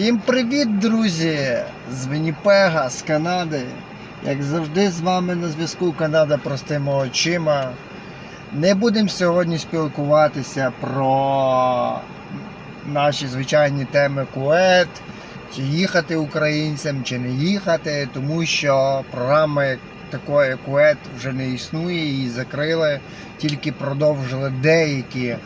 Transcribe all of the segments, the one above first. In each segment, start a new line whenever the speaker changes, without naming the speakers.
Всім привіт, друзі! З Вінніпега, з Канади. Як завжди, з вами на зв'язку Канада простими очима. Не будемо сьогодні спілкуватися про наші звичайні теми Кует, чи їхати українцям, чи не їхати, тому що програми такої Кует вже не існує, її закрили, тільки продовжили деякі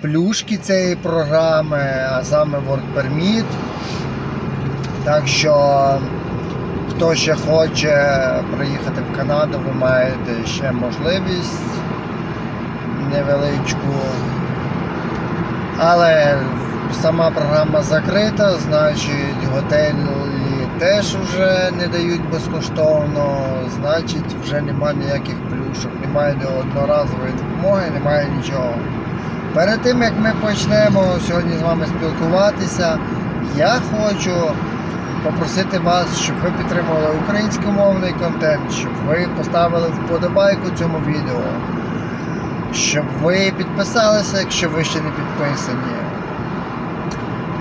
плюшки цієї програми, а саме Work Permit. Так що, хто ще хоче приїхати в Канаду, ви маєте ще можливість невеличку. Але сама програма закрита, значить готелі теж вже не дають безкоштовно, значить вже немає ніяких плюшок, немає одноразової допомоги, немає нічого. Перед тим як ми почнемо сьогодні з вами спілкуватися, я хочу попросити вас, щоб ви підтримували українськомовний контент, щоб ви поставили вподобайку цьому відео, щоб ви підписалися, якщо ви ще не підписані.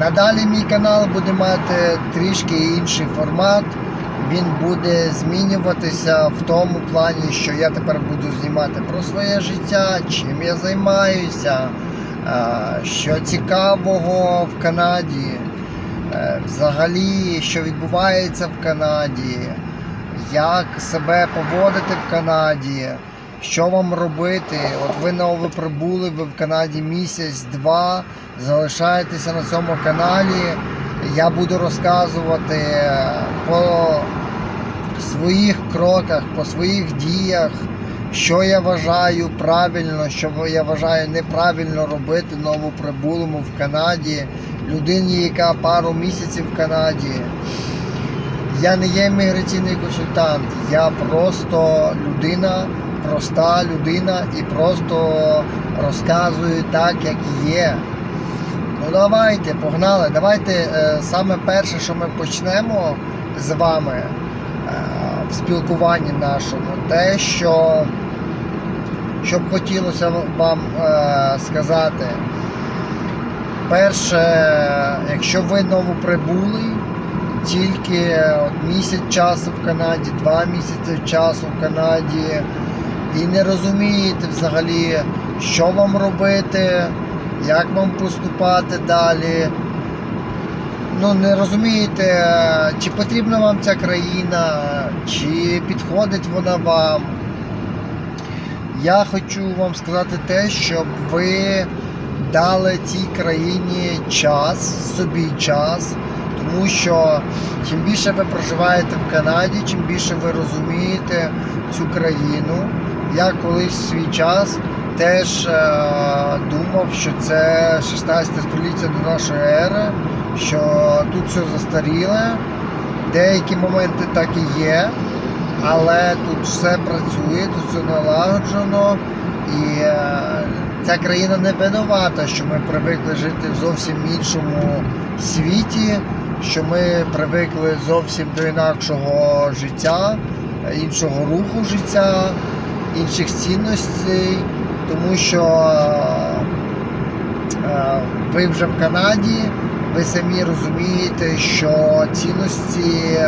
Надалі мій канал буде мати трішки інший формат. Він буде змінюватися в тому плані, що я тепер буду знімати про своє життя, чим я займаюся, що цікавого в Канаді, е, взагалі, що відбувається в Канаді, як себе поводити в Канаді, що вам робити. От ви новоприбули, ви в Канаді місяць-два, залишаєтеся на цьому каналі. Я буду розказувати е, по своїх кроках, по своїх діях, що я вважаю правильно, що я вважаю неправильно робити новоприбулому в Канаді, людині, яка пару місяців в Канаді. Я не є міграційний консультант, я просто людина, проста людина і просто розказую так, як є. Ну давайте, погнали. Давайте е, саме перше, що ми почнемо з вами е, в спілкуванні нашому, те, що, що б хотілося вам е, сказати. Перше, якщо ви новоприбулий, тільки от місяць часу в Канаді, два місяці часу в Канаді, і не розумієте взагалі, що вам робити, як вам поступати далі. Ну, не розумієте, чи потрібна вам ця країна, чи підходить вона вам. Я хочу вам сказати те, щоб ви дали цій країні час, собі час, тому що чим більше ви проживаєте в Канаді, чим більше ви розумієте цю країну. Я колись свій час теж е, думав, що це 16 століття до нашої ери, що тут все застаріле. Деякі моменти так і є, але тут все працює, тут все налагоджено. І е, ця країна не винувата, що ми привикли жити в зовсім іншому світі, що ми привикли зовсім до інакшого життя, іншого руху життя, інших цінностей, тому що е, ви вже в Канаді, ви самі розумієте, що цінності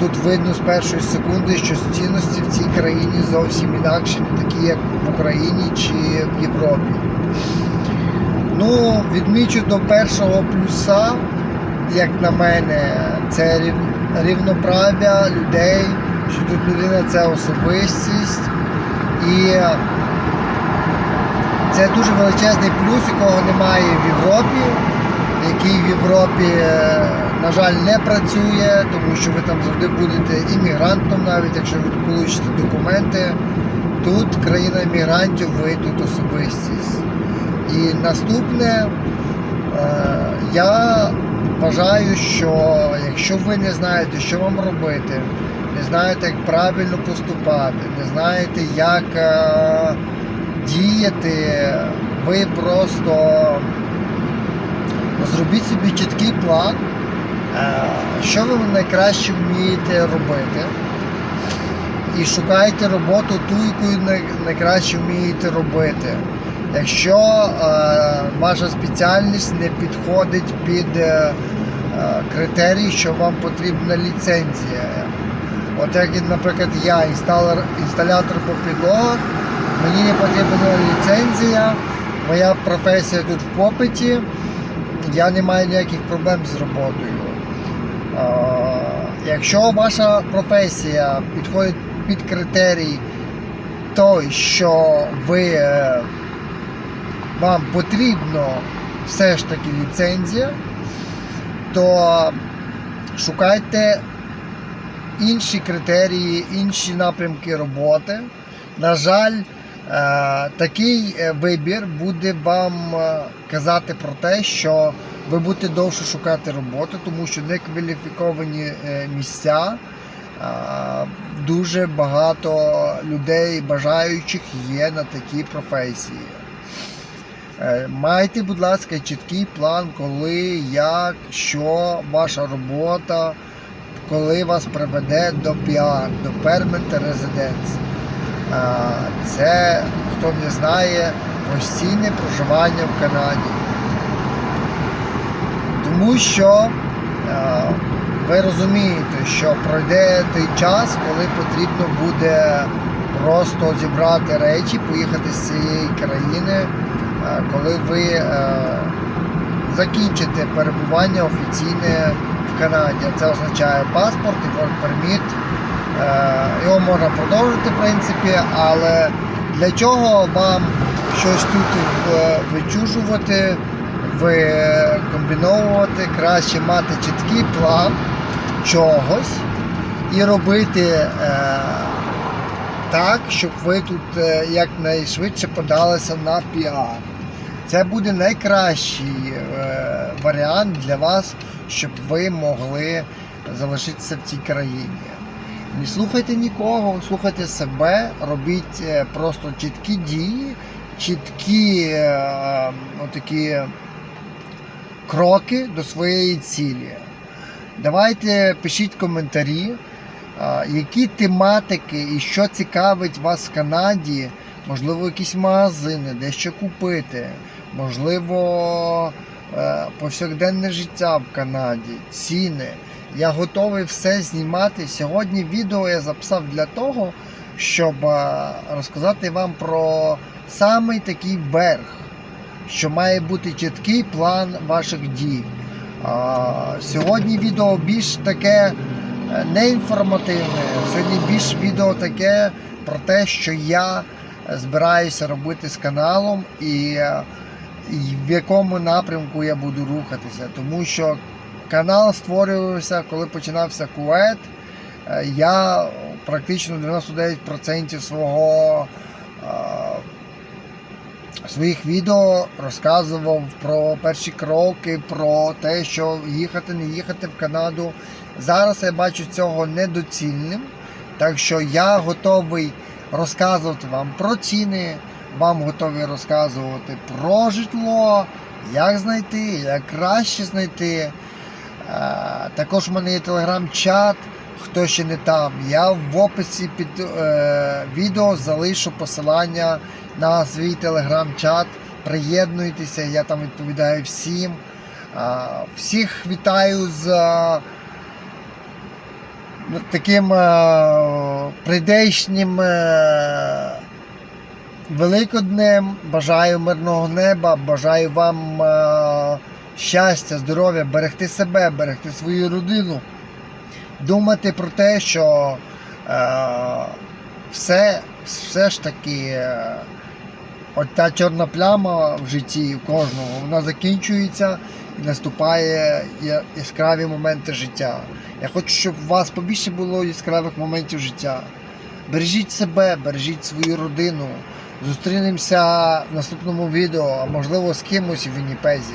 тут видно з першої секунди, що цінності в цій країні зовсім інакші, не такі, як в Україні чи в Європі. Ну, відмічу до першого плюса, як на мене, це рівноправ'я людей, що тут людина це особистість. І це дуже величезний плюс, якого немає в Європі, який в Європі, е, на жаль, не працює, тому що ви там завжди будете іммігрантом, навіть якщо ви получите документи. Тут країна іммігрантів, ви тут особистість. І наступне, е, я вважаю, що якщо ви не знаєте, що вам робити, не знаєте, як правильно поступати, не знаєте, як е, діяти, ви просто зробіть собі чіткий план, е, що ви найкраще вмієте робити. І шукайте роботу ту, яку найкраще вмієте робити. Якщо е, ваша спеціальність не підходить під е, е, що вам потрібна ліцензія. От як, наприклад, я інсталятор по підлогах, мені не потрібна ліцензія, моя професія тут в попиті, я не маю ніяких проблем з роботою. Якщо ваша професія підходить під критерій той, що ви, е, вам потрібно все ж таки ліцензія, то шукайте інші критерії, інші напрямки роботи. На жаль, такий е, вибір буде вам е, казати про те, що ви будете довше шукати роботу, тому що некваліфіковані е, місця. е, Дуже багато людей бажаючих є на такі професії. Е, Майте, будь ласка, чіткий план, коли, як, що ваша робота, коли вас приведе до піар, до Permanent Residence. Це, хто не знає, постійне проживання в Канаді. Тому що ви розумієте, що пройде той час, коли потрібно буде просто зібрати речі, поїхати з цієї країни, коли ви закінчите перебування офіційне в Канаді. Це означає паспорт і. Е, Його можна продовжити, в принципі, але для чого вам щось тут е, вичужувати, викомбіновувати, краще мати чіткий план чогось і робити е, так, щоб ви тут е, якнайшвидше подалися на піар. Це буде найкращий е, варіант для вас, щоб ви могли залишитися в цій країні. Не слухайте нікого, слухайте себе, робіть е, просто чіткі дії, чіткі е, такі кроки до своєї цілі. Давайте пишіть коментарі, а, які тематики і що цікавить вас в Канаді. Можливо, якісь магазини, де що купити, можливо, е, повсякденне життя в Канаді, ціни. Я готовий все знімати. Сьогодні відео я записав для того, щоб е, розказати вам про самий такий верх, що має бути чіткий план ваших дій. Сьогодні відео більш таке е, неінформативне. Сьогодні більш відео таке про те, що я збираюся робити з каналом і, е, і в якому напрямку я буду рухатися. Тому що канал створювався, коли починався кует. Е, Я практично 99% свого е, своїх відео розказував про перші кроки, про те, що їхати, не їхати в Канаду. Зараз я бачу цього недоцільним. Так що я готовий розказувати вам про ціни, вам готовий розказувати про житло, як знайти, як краще знайти. Е, Також в мене є телеграм-чат. Хто ще не там, я в описі під е, відео залишу посилання на свій телеграм-чат. Приєднуйтеся, я там відповідаю всім. Всіх вітаю з таким прийдешнім е, Великоднем. Бажаю мирного неба, бажаю вам щастя, здоров'я, берегти себе, берегти свою родину. Думати про те, що е, все, все ж таки. Е, От та чорна пляма в житті кожного, вона закінчується і наступає яскраві моменти життя. Я хочу, щоб у вас побільше було яскравих моментів життя. Бережіть себе, бережіть свою родину. Зустрінемося в наступному відео, а можливо з кимось у Вінніпезі.